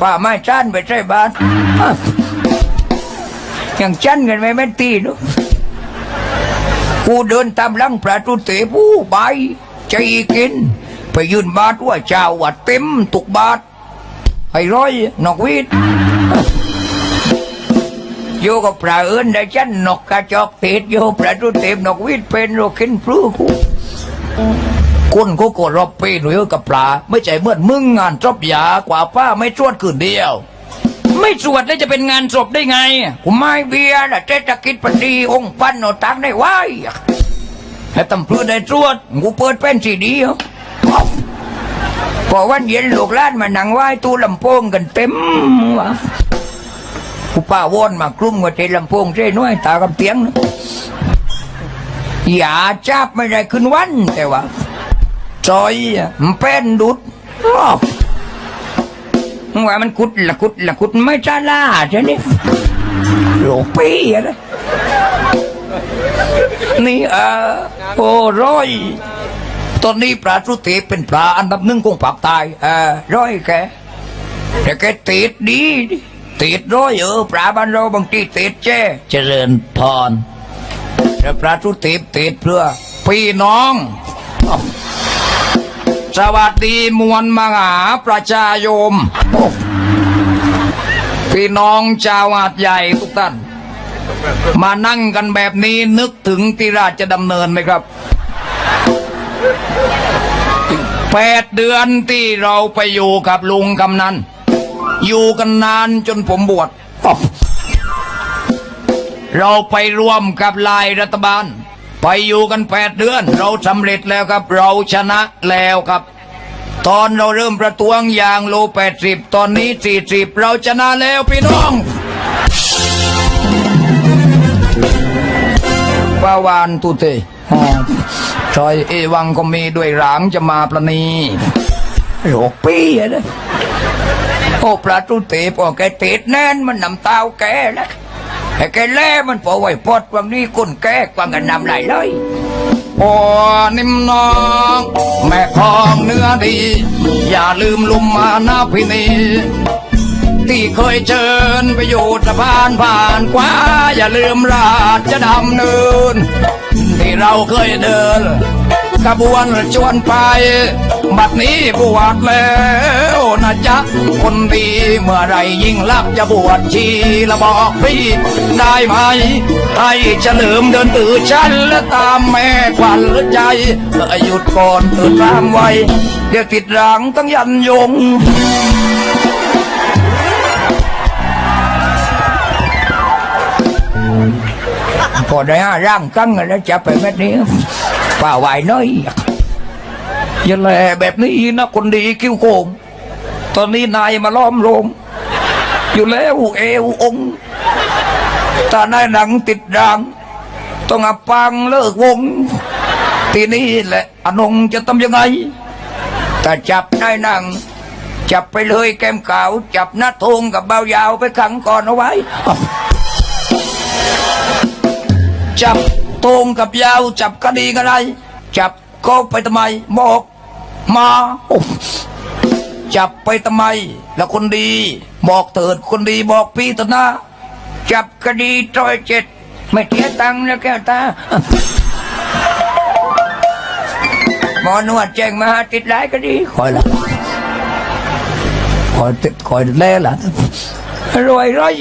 ป่าไม้จ้นไปใช่บ้านอะยังจันกันไหมแม่ตีนอะกูเดินตามลังประตูเตะผู้ใบใจกิน ไปยืนบาทว่าเจ้าว่าเต็มตุกบาทไอ้ร้อยนกวีดโยกับปลาเอินได้จันนกกระจอกเตดโยประตูเต็มนกวีดเป็นโรคินพลูกู คุณกูก็รบปีหนุ่ยกับปลา ไม่ใจเมื่อมึงงานจบยากว่าป้าไม่ชวดคืนเดียว ไม่สวดแล้วจะเป็นงานศพได้ไงกูไม่เบียร์นะเศรษฐกิจปดีองค์ปันเอาตังได้ไว้ให้ตำรวจได้ตรวจกูเปิดเป็นสีดีเหรอพอวันเย็นลูกล้านมานั่งไหว้ตู้ลำโพงกันเต็มวะกูป้าว่อนมากลุ่มกับเจลำโพงเจ้น้อยตากับเตียงอย่าจับไม่ได้ขึ้นวันแต่ว่า จอยมันเป็นดุดอ้าวว่ามันกุดละกุดละกุดไม่จ้าล่าใช่ไหมโลปีอะไรนี่เออโอ้ร้อยตอนนี้ปลาทุเทพเป็นปลาอันดับหนึ่งของภาคใต้เออร้อยแกแต่แกติดดีติดร้อยเออปลาบ้านเราบางทีติดแจ้เจริญพรแต่ปลาทุเทพติดเพื่อพี่น้อง สวัสดีมวลมหาประชาโยม พี่น้องชาวหาดใหญ่ทุกท่าน มานั่งกันแบบนี้นึกถึงที่ราชดำเนินไหมครับแปดเดือนที่เราไปอยู่กับลุงกำนันอยู่กันนานจนผมบวชเราไปร่วมกับลายรัฐบาล ไปอยู่กันแปดเดือน เราสำเร็จแล้วครับ เราชนะแล้วครับ ตอนเราเริ่มประท้วงยางโลแปดสิบตอนนี้สี่สิบเราชนะแล้วพี่น้องปาวานตุเตฮอชอยเอวังก็มีด้วยหลางจะมาประนีโรคปีอะนะโอ้ปลาตุเตพอแกเตดแน่นมันนำเต้าแกนะ ไอ้แกแล่มันพอไหวพอดวันนี้ก้นแกกวางกันนำไหลเลยโอ้นิ่มน้อง แม่ของเนื้อดี อย่าลืมลุมมานาพินีที่เคยเชิญไปอยู่สะพานผ่านกว่าอย่าลืมราชดำเนินที่เราเคยเดิน ขบวนชวนไป บัดนี้บวชแล้วนะจ๊ะคนดีเมื่อไรยิ่งลักจะบวชชีละบอกพี่ได้ไหม ให้เฉลิมเดินตื่นฉันและตามแม่ควันหรือใจเออหยุดก่อนตื่นตามไว้เดี๋ยวติดรังต้องยันยงพอได้ห้าร่างกั้งแล้วจะไปแบบนี้ ป่าไหวน้อยอยันแหละแบบนี้นะคนดีคิ้วโกงตอนนี้นายมาล้อมโรงอยู่แล้วเอวองค์ถ้ายหนังติดรังต้องอับปังเลิกวง ทีนี้แหละอนงจะทำยังไงแต่จับนายหนังจับไปเลยแก้มขาว จับหน้าทงกับเบายาวไปขังก่อนเอาไว้ จับ งกับยาวจับคดีกันไรจับก็ไปทำไมบอกมาจับไปทำไม แล้วคนดี บอกเถิดคนดีบอกพี่ตนะจับคดีจอยเจ็ด ไม่เทียตังค์นะแก้วตาหมอนวดแจ้งมาติดหลายคดีคอยละคอยติดคอยแล่ละรวยร้อย